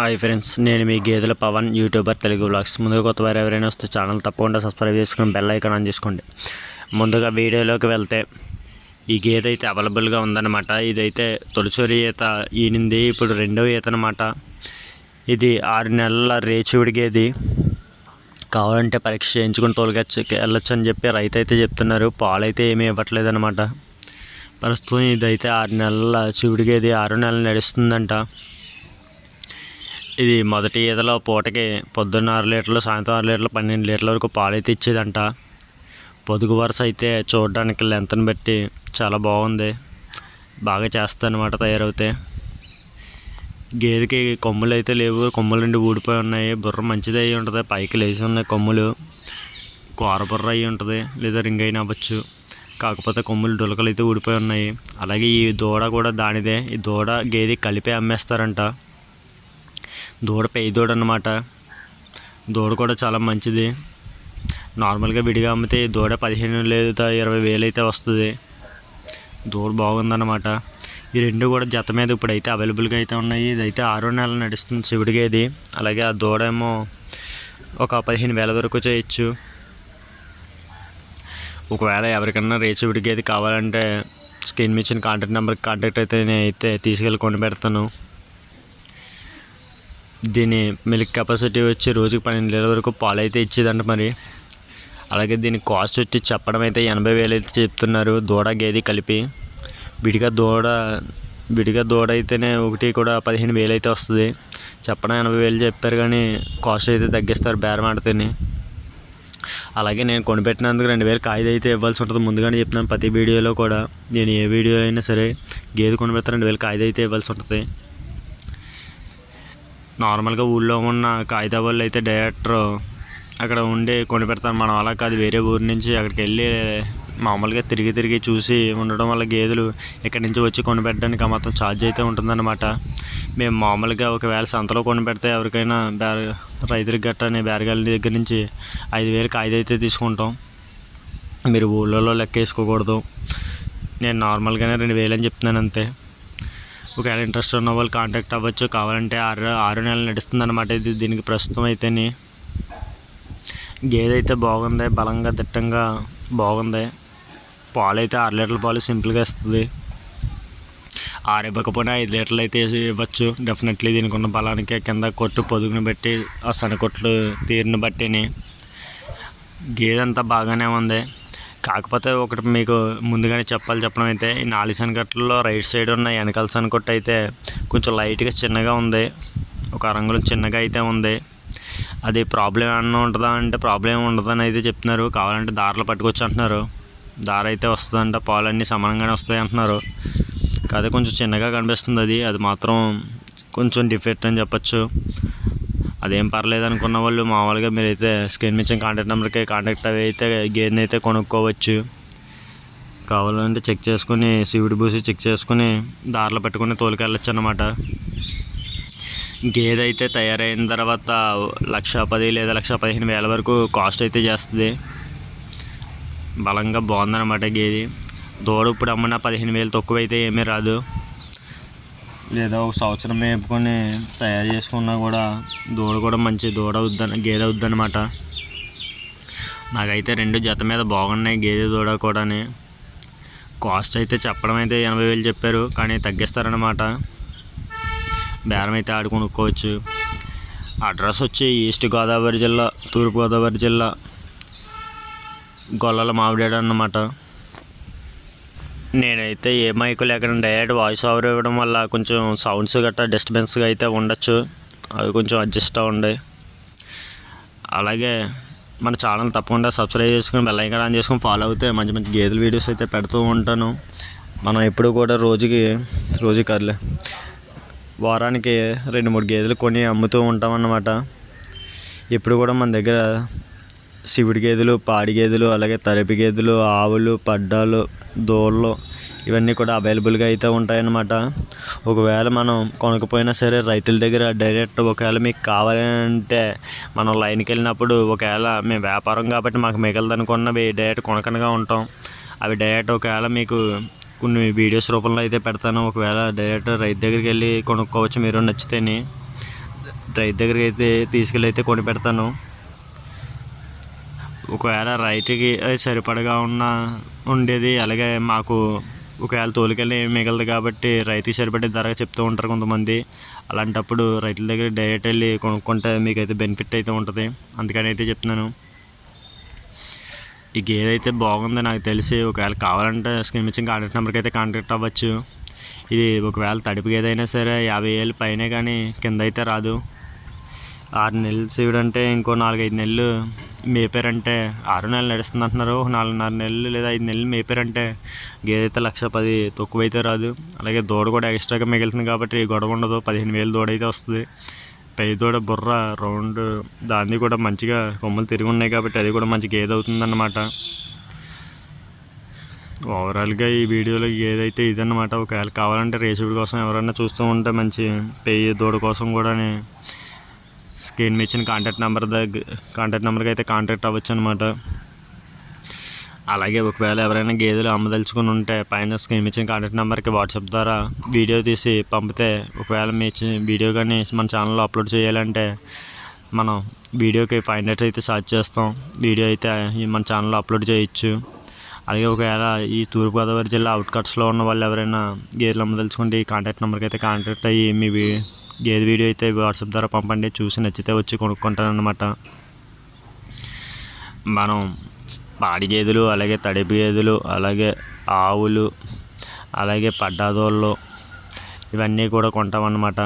Hi friends నేను మీ గేదెల Pawan YouTuber Telugu blogs ముందుగా కొత్త వారు ఎవరైనా వస్తే ఛానల్ తప్పకుండా సబ్స్క్రైబ్ చేసుకుని బెల్ ఐకాన్ ఆన్ చేసుకోండి. ముందుగా వీడియోలోకి వెళ్తే ఈ గేదె అయితే అవైలబుల్గా ఉందన్నమాట. ఇదైతే తొలిచూరి ఈత ఈనింది. ఇప్పుడు రెండవ ఈత అనమాట ఇది ఆరు నెలల రేచివిడి గేది. కావాలంటే పరీక్ష చేయించుకుని తోలుగచ్చు వెళ్ళొచ్చు అని చెప్పి రైతు అయితే చెప్తున్నారు. పాలు అయితే ఏమీ ఇవ్వట్లేదు అనమాట ప్రస్తుతం ఇదైతే ఆరు నెలల చివుడిగేది ఆరు నెలలు నడుస్తుందంట. ఇది మొదటి ఈతలో పూటకి పొద్దున్న ఆరు లీటర్లు సాయంత్రం ఆరు లీటర్లు పన్నెండు లీటర్ల వరకు పాలు అయితే ఇచ్చేదంట. పొదుగు వరుస అయితే చూడడానికి లెంత్ని బట్టి చాలా బాగుంది. బాగా చేస్తానమాట తయారవుతే. గేదెకి కొమ్ములు అయితే లేవు. కొమ్ములు నుండి ఊడిపోయి ఉన్నాయి. బుర్ర మంచిది అయి ఉంటుంది. పైకి లేచి ఉన్నాయి కొమ్ములు. కూర బుర్ర అయి ఉంటుంది. లేదా రింగ్ అయినా అవ్వచ్చు. కాకపోతే కొమ్ములు డొలకలు అయితే ఊడిపోయి ఉన్నాయి. అలాగే ఈ దూడ కూడా దానిదే. ఈ దూడ గేదె కలిపే అమ్మేస్తారంట. దూడ పెయ్యి దూడ అనమాట దూడ కూడా చాలా మంచిది. నార్మల్గా విడిగా అమ్మితే దూడ పదిహేను లేదా ఇరవై వేలు అయితే వస్తుంది. దూడ బాగుందన్నమాట. ఈ రెండు కూడా జత మీద ఇప్పుడు అయితే అవైలబుల్గా అయితే ఉన్నాయి. ఇదైతే ఆరో నెల నడుస్తుంది శివుడిగా ఇది. అలాగే ఆ దూడ ఏమో ఒక పదిహేను వేల వరకు చేయొచ్చు. ఒకవేళ ఎవరికన్నా రేచివిడి గేది కావాలంటే స్క్రీన్ మిషన్ ఇచ్చిన కాంటాక్ట్ నెంబర్కి కాంటాక్ట్ అయితే నేను అయితే తీసుకెళ్ళి కొని పెడతాను. దీని మిల్క్ కెపాసిటీ వచ్చి రోజుకి పన్నెండు లీటర్ల వరకు పాలు అయితే ఇచ్చేదంట మరి. అలాగే దీని కాస్ట్ వచ్చి చెప్పడం అయితే ఎనభై వేలు అయితే చెప్తున్నారు దూడ గేది కలిపి. విడిగా దూడ విడిగా దూడ అయితేనే ఒకటి కూడా పదిహేను వేలు అయితే వస్తుంది. చెప్పడం ఎనభై వేలు చెప్పారు కానీ కాస్ట్ అయితే తగ్గిస్తారు బేరం ఆడితేనే అలాగే నేను కొనిపెట్టినందుకు రెండు వేలు కాయిదా అయితే ఇవ్వాల్సి ఉంటుంది. ముందుగానే చెప్తున్నాను ప్రతి వీడియోలో కూడా. నేను ఏ వీడియో అయినా సరే గేదె కొనిపెడతా రెండు వేలు కాయిదా అయితే ఇవ్వాల్సి ఉంటుంది. నార్మల్గా ఊళ్ళో ఉన్న కాగితా వాళ్ళు అయితే డైరెక్టర్ అక్కడ ఉండి కొనిపెడతారు మనం అలా కాదు వేరే ఊరి నుంచి అక్కడికి వెళ్ళి మామూలుగా తిరిగి తిరిగి చూసి ఉండడం వల్ల గేదెలు ఇక్కడి నుంచి వచ్చి కొనిపెట్టడానికి ఆ మొత్తం ఛార్జ్ అయితే ఉంటుందన్నమాట. మేము మామూలుగా ఒకవేళ సంతలో కొనిపెడితే ఎవరికైనా బేర రైతులకు గట్టని బేరగాళ్ళ దగ్గర నుంచి ఐదు వేలు కాయిదా అయితే తీసుకుంటాం. మీరు ఊళ్ళలో లెక్క వేసుకోకూడదు. నేను నార్మల్గానే రెండు వేలు అని చెప్తున్నాను అంతే. ఒకవేళ ఇంట్రెస్ట్ ఉన్న వాళ్ళు కాంటాక్ట్ అవ్వచ్చు. కావాలంటే ఆరు ఆరు నెలలు నడుస్తుందన్నమాట ఇది. దీనికి ప్రస్తుతం అయితేని. గేదె అయితే బాగుంది. బలంగా దిట్టంగా బాగుంది. పాలు అయితే ఆరు లీటర్ల పాలు సింపుల్గా ఇస్తుంది. ఆరు ఇవ్వకపోయినా ఐదు లీటర్లు అయితే వేసి ఇవ్వచ్చు. డెఫినెట్లీ దీనికి ఉన్న బలానికి కింద కొట్టు పొదుగుని బట్టి ఆ సనకొట్లు తీరుని బట్టిని. గేదె అంతా బాగానే ఉంది. కాకపోతే ఒకటి మీకు ముందుగానే చెప్పాలి చెప్పడం అయితే ఈ నాలుగు శనగట్లలో రైట్ సైడ్ ఉన్న వెనకాల శనగొట్టు అయితే కొంచెం లైట్గా చిన్నగా ఉంది. ఒక రంగులో చిన్నగా అయితే ఉంది. అది ప్రాబ్లం ఏమన్నా ఉంటుందా అంటే ప్రాబ్లం ఉండదని అయితే చెప్తున్నారు. కావాలంటే దారులు పట్టుకొచ్చి అంటున్నారు. దార అయితే వస్తుందంట పాలు అన్నీ సమానంగానే వస్తాయి అంటున్నారు. కాదే కొంచెం చిన్నగా కనిపిస్తుంది అది. అది మాత్రం కొంచెం డిఫెక్ట్ అని చెప్పచ్చు. అదేం పర్లేదు అనుకున్న వాళ్ళు మామూలుగా మీరైతే స్క్రీన్ మించిన ఇచ్చిన కాంటాక్ట్ నెంబర్కి కాంటాక్ట్ అవి అయితే గేర్ని అయితే కొనుక్కోవచ్చు. కావాలంటే చెక్ చేసుకుని శివుడి బూసి చెక్ చేసుకుని దారిలో పెట్టుకుని తోలుకెళ్ళచ్చు అనమాట గేదె అయితే తయారైన తర్వాత లక్ష పది లేదా లక్ష పదిహేను వేల వరకు కాస్ట్ అయితే చేస్తుంది. బలంగా బాగుందన్నమాట గేది దూడ ఇప్పుడు అమ్మిన పదిహేను వేలు తక్కువ అయితే ఏమీ రాదు. లేదా ఒక సంవత్సరం మేపుకొని తయారు చేసుకున్నా కూడా దూడ కూడా మంచి దూడ వద్దని గేదె వద్దనమాట నాకైతే రెండు జత మీద బాగున్నాయి గేదె దూడ కూడాని. కాస్ట్ అయితే చెప్పడం అయితే ఎనభై వేలు చెప్పారు కానీ తగ్గిస్తారనమాట బేరం అయితే ఆడు కొనుక్కోవచ్చు. అడ్రస్ వచ్చి ఈస్ట్ గోదావరి జిల్లా తూర్పుగోదావరి జిల్లా గొల్లల మామిడాడు అన్నమాట నేనైతే ఏ మైకు లేకుండా డైరెక్ట్ వాయిస్ ఓవర్ ఇవ్వడం వల్ల కొంచెం సౌండ్స్ గట్రా డిస్టర్బెన్స్గా అయితే ఉండొచ్చు. అవి కొంచెం అడ్జస్ట్ అవ్వండి అలాగే మన ఛానల్ తప్పకుండా సబ్స్క్రైబ్ చేసుకుని బెల్ ఐకాన్ ఆన్ చేసుకుని ఫాలో అవుతే మంచి మంచి గేదెల వీడియోస్ అయితే పెడుతూ ఉంటాను. మనం ఎప్పుడు కూడా రోజుకి రోజు కర్లే వారానికి రెండు మూడు గేదెలు కొని అమ్ముతూ ఉంటాం అన్నమాట ఇప్పుడు కూడా మన దగ్గర శివుడి గేదెలు పాడి గేదెలు అలాగే తరపి గేదెలు ఆవులు పడ్డాలు దూళ్ళు ఇవన్నీ కూడా అవైలబుల్గా అయితే ఉంటాయన్నమాట. ఒకవేళ మనం కొనకపోయినా సరే రైతుల దగ్గర డైరెక్ట్ ఒకవేళ మీకు కావాలి అంటే మనం లైన్కి వెళ్ళినప్పుడు ఒకవేళ మేము వ్యాపారం కాబట్టి మాకు మిగలదు అనుకున్నవి డైరెక్ట్ కొనకనగా ఉంటాం. అవి డైరెక్ట్ ఒకవేళ మీకు కొన్ని వీడియోస్ రూపంలో అయితే పెడతాను. ఒకవేళ డైరెక్ట్ రైతు దగ్గరికి వెళ్ళి కొనుక్కోవచ్చు మీరు నచ్చితేని. రైతు దగ్గరికి అయితే తీసుకెళ్ళి అయితే కొని పెడతాను. ఒకవేళ రైతుకి సరిపడగా ఉన్న ఉండేది అలాగే మాకు ఒకవేళ తోలుకెళ్ళి ఏమి మిగలదు కాబట్టి రైతుకి సరిపడే ధర చెప్తూ ఉంటారు కొంతమంది. అలాంటప్పుడు రైతుల దగ్గర డైరెక్ట్ వెళ్ళి కొనుక్కుంటే మీకు అయితే బెనిఫిట్ అయితే ఉంటుంది. అందుకని అయితే చెప్తున్నాను. ఈ గేదె అయితే బాగుంది నాకు తెలిసి. ఒకవేళ కావాలంటే స్క్రీన్ ఇచ్చిన కాంటాక్ట్ నెంబర్కి అయితే కాంటాక్ట్ అవ్వచ్చు. ఇది ఒకవేళ తడిపి గేదె అయినా సరే యాభై ఏళ్ళు పైనే కానీ కింద అయితే రాదు. ఆరు నెలలు సీవుడు అంటే ఇంకో నాలుగైదు నెలలు మేపారంటే ఆరు నెలలు నడుస్తుంది అంటున్నారు నాలుగున్నర నెలలు లేదా ఐదు నెలలు మేపారంటే గేదె అయితే లక్ష పది తక్కువ అయితే రాదు. అలాగే దూడ కూడా ఎక్స్ట్రాగా మిగులుతుంది కాబట్టి గొడవ ఉండదు. పదిహేను వేలు దూడ అయితే వస్తుంది. పై దూడ బుర్ర రౌండ్ దాన్ని కూడా మంచిగా కొమ్మలు తిరిగి ఉన్నాయి కాబట్టి అది కూడా మంచి గేదె అవుతుందన్నమాట. ఓవరాల్గా ఈ వీడియోలో ఏదైతే ఇదన్నమాట. ఒకవేళ కావాలంటే రేసుడి కోసం ఎవరైనా చూస్తూ ఉంటే మంచి పెయ్యి దూడ కోసం కూడా స్క్రీన్ మీద ఇచ్చిన కాంటాక్ట్ నెంబర్ దగ్గర కాంటాక్ట్ నెంబర్కి అయితే కాంటాక్ట్ అవ్వచ్చు అనమాట అలాగే ఒకవేళ ఎవరైనా గేదెలు అమ్మదలుచుకుని ఉంటే పైన స్క్రీన్ ఇచ్చిన కాంటాక్ట్ నెంబర్కి వాట్సాప్ ద్వారా వీడియో తీసి పంపితే ఒకవేళ మీ వీడియో కానీ మన ఛానల్లో అప్లోడ్ చేయాలంటే మనం వీడియోకి ఫైవ్ హండ్రెడ్ అయితే ఛార్జ్ చేస్తాం. వీడియో అయితే మన ఛానల్లో అప్లోడ్ చేయొచ్చు. అలాగే ఒకవేళ ఈ తూర్పుగోదావరి జిల్లా అవుట్కట్స్లో ఉన్న వాళ్ళు ఎవరైనా గేదెలు అమ్మదలుచుకుంటే ఈ కాంటాక్ట్ నెంబర్కి అయితే కాంటాక్ట్ అయ్యి మీ గేదె వీడియో అయితే వాట్సాప్ ద్వారా పంపండి. చూసి నచ్చితే వచ్చి కొనుక్కుంటానన్నమాట. మనం పాడి గేదెలు అలాగే తడిపి గేదెలు అలాగే ఆవులు అలాగే పడ్డాదోళ్ళు ఇవన్నీ కూడా కొంటామన్నమాట.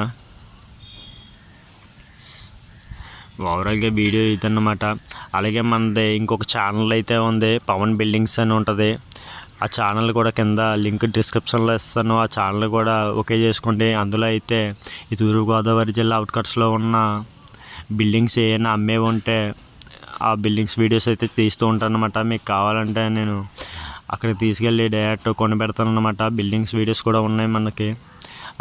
ఓవరాల్గా వీడియో ఇదన్నమాట. అలాగే మనది ఇంకొక ఛానల్ అయితే ఉంది. పవన్ బిల్డింగ్స్ అని ఉంటుంది. ఆ ఛానల్ కూడా కింద లింక్ డిస్క్రిప్షన్లో ఇస్తాను. ఆ ఛానల్ కూడా ఓకే చేసుకోండి. అందులో అయితే ఈ తూర్పుగోదావరి జిల్లా అవుట్కట్స్లో ఉన్న బిల్డింగ్స్ ఏమైనా అమ్మేవి ఉంటే ఆ బిల్డింగ్స్ వీడియోస్ అయితే తీస్తూ ఉంటాను అనమాట మీకు కావాలంటే నేను అక్కడికి తీసుకెళ్ళి డైరెక్ట్ కొని పెడతాను అనమాట బిల్డింగ్స్ వీడియోస్ కూడా ఉన్నాయి మనకి.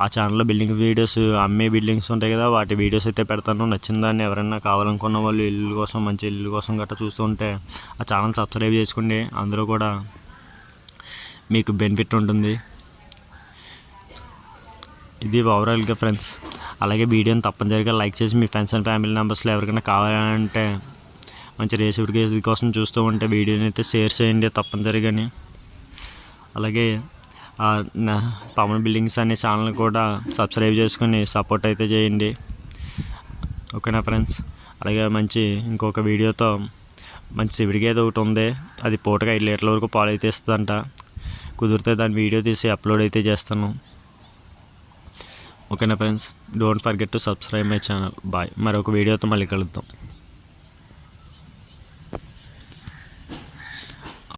ఆ ఛానల్లో బిల్డింగ్ వీడియోస్ అమ్మే బిల్డింగ్స్ ఉంటాయి కదా వాటి వీడియోస్ అయితే పెడతాను. నచ్చిందాన్ని ఎవరైనా కావాలనుకున్న వాళ్ళు ఇల్లు కోసం మంచి ఇల్లు కోసం గట్రా చూస్తూ ఉంటే ఆ ఛానల్ సబ్స్క్రైబ్ చేసుకోండి. అందులో కూడా మీకు బెనిఫిట్ ఉంటుంది. ఇది ఓవరాల్గా ఫ్రెండ్స్ అలాగే వీడియోని తప్పనిసరిగా లైక్ చేసి మీ ఫ్రెండ్స్ అండ్ ఫ్యామిలీ మెంబర్స్లో ఎవరికైనా కావాలంటే మంచి రేసిడ్ కేసు కోసం చూస్తూ ఉంటే వీడియోని అయితే షేర్ చేయండి తప్పనిసరిగాని. అలాగే పవన్ బిల్డింగ్స్ అనే ఛానల్ కూడా సబ్స్క్రైబ్ చేసుకుని సపోర్ట్ అయితే చేయండి. ఓకేనా ఫ్రెండ్స్ అలాగే మంచి ఇంకొక వీడియోతో మంచి శివుడికి ఏదో ఒకటి ఉంది. అది పూటగా ఐదు లీటర్ల వరకు పాలు అయితే ఇస్తుందంట. కుదిరితే దాని వీడియో తీసి అప్లోడ్ అయితే చేస్తాను. ఓకేనా friends? Don't forget to subscribe my channel. Bye. మరొక వీడియోతో మళ్ళీ కలుద్దాం.